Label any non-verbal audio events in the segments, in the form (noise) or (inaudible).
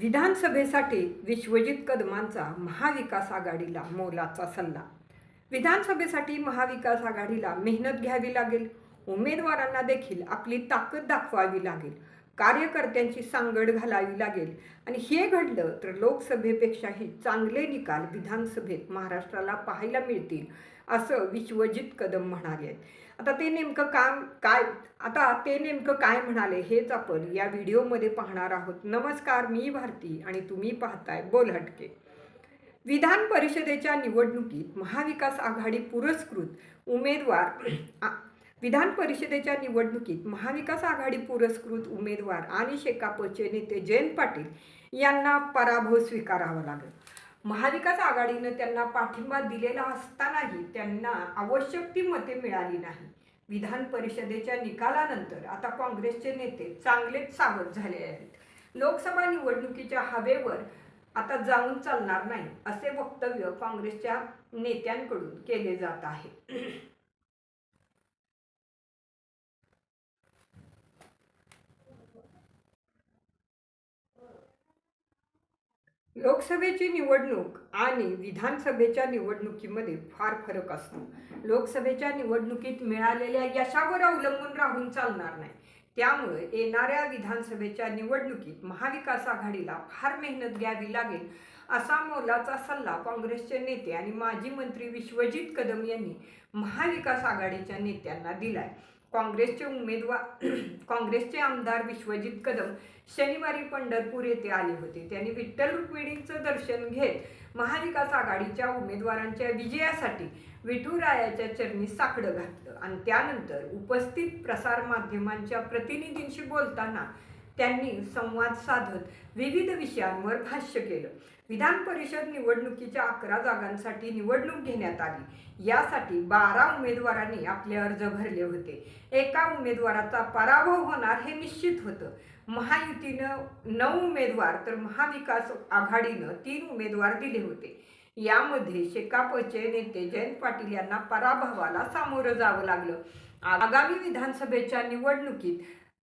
विधानसभेसाठी विश्वजित कदमांचा महाविकास आघाडीला मोलाचा सल्ला. विधानसभेसाठी महाविकास आघाडीला मेहनत घ्यावी लागेल. उमेदवारांना देखील आपली ताकद दाखवावी लागेल. कार्यकर्त्यांची सांगड घालावी लागेल. आणि हे घडलं तर लोकसभेपेक्षाही चांगले निकाल विधानसभेत महाराष्ट्राला पाहायला मिळतील असं विश्वजित कदम म्हणाले आहेत. आता ते नेमकं काम काय आता ते नेमकं काय म्हणाले हेच आपण या व्हिडिओमध्ये पाहणार आहोत. नमस्कार मी भारती आणि तुम्ही पाहताय बोलहटके विधान परिषदेच्या निवडणुकीत महाविकास आघाडी पुरस्कृत उमेदवार आ- विधान परिषदेच्या निवडणुकीत महाविकास आघाडी पुरस्कृत उमेदवार आणि शेकापचे नेते जयंत पाटील यांना पराभव स्वीकारावा लागला. महाविकास आघाडीनं त्यांना पाठिंबा दिलेला असतानाही त्यांना आवश्यक ती मते मिळाली नाही. विधान परिषदेच्या निकालानंतर आता काँग्रेसचे नेते चांगलेच सावध झाले आहेत. लोकसभा निवडणुकीच्या हवेवर आता जाऊन चालणार नाही असे वक्तव्य काँग्रेसच्या नेत्यांकडून केले जात आहे. लोकसभेची निवडणूक आणि विधानसभेच्या निवडणुकीमध्ये फार फरक असतो. लोकसभेच्या निवडणुकीत मिळालेल्या यशावर अवलंबून राहून चालणार नाही. त्यामुळे येणाऱ्या विधानसभेच्या निवडणुकीत महाविकास आघाडीला फार मेहनत घ्यावी लागेल असा मोलाचा सल्ला काँग्रेसचे नेते आणि माजी मंत्री विश्वजित कदम यांनी महाविकास आघाडीच्या नेत्यांना दिलाय. काँग्रेसचे उमेदवार (clears throat) काँग्रेसचे आमदार विश्वजित कदम शनिवारी पंढरपूर येथे आले होते. त्यांनी विठ्ठल रुक्मिणींचं दर्शन घेत महाविकास आघाडीच्या उमेदवारांच्या विजयासाठी विठुरायाच्या चरणी साकडं घातलं. आणि त्यानंतर उपस्थित प्रसारमाध्यमांच्या प्रतिनिधींशी बोलताना त्यांनी संवाद साधत विविध विषयांवर भाष्य केलं. विधान परिषद निवडणुकीच्या अकरा जागांसाठी निवडणूक घेण्यात आली. यासाठी बारा उमेदवारांनी आपले अर्ज भरले होते. एका उमेदवाराचा पराभव होणार हे निश्चित होतं. महायुतीनं नऊ उमेदवार तर महाविकास आघाडीनं तीन उमेदवार दिले होते. यामध्ये शेकापचे नेते जयंत पाटील यांना पराभवाला सामोरं जावं लागलं. आगामी विधानसभेच्या निवडणुकीत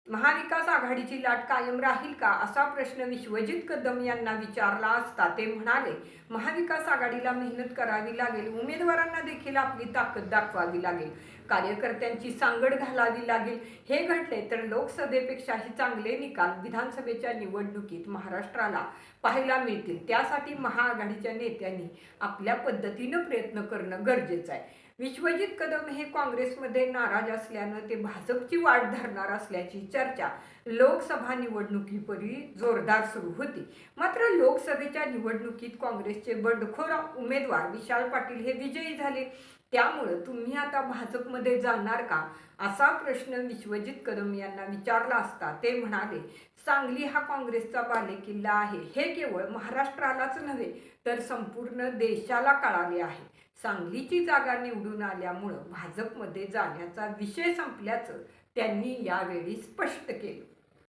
महाविकास आघाडीची लाट कायम राहील का असा प्रश्न विश्वजित कदम यांना विचारला असता ते म्हणाले महाविकास आघाडीला मेहनत करावी लागेल उमेदवारांना देखील आपली ताकद दाखवावी लागेल. कार्यकर्त्यांची सांगड घालावी लागेल. हे घडले तर लोकसभेपेक्षाही चांगले निकाल विधानसभेच्या निवडणुकीत महाराष्ट्राला पाहायला मिळतील. त्यासाठी महाआघाडीच्या नेत्यांनी आपल्या पद्धतीनं प्रयत्न करणं गरजेचं आहे. विश्वजित कदम हे काँग्रेसमध्ये नाराज असल्यानं ते भाजपची वाट धरणार असल्याची चर्चा लोकसभा निवडणुकीपूर्वी जोरदार सुरू होती. मात्र लोकसभेच्या निवडणुकीत काँग्रेसचे बंडखोर उमेदवार विशाल पाटील हे विजयी झाले. त्यामुळं तुम्ही आता भाजपमध्ये जाणार का? असा प्रश्न विश्वजित कदम यांना विचारला असता ते म्हणाले सांगली हा काँग्रेसचा बालेकिल्ला आहे. हे केवळ महाराष्ट्रालाच नव्हे तर संपूर्ण देशाला कळाले आहे. सांगलीची जागा निवडून आल्यामुळं भाजपमध्ये जाण्याचा विषय संपल्याचं त्यांनी यावेळी स्पष्ट केलं.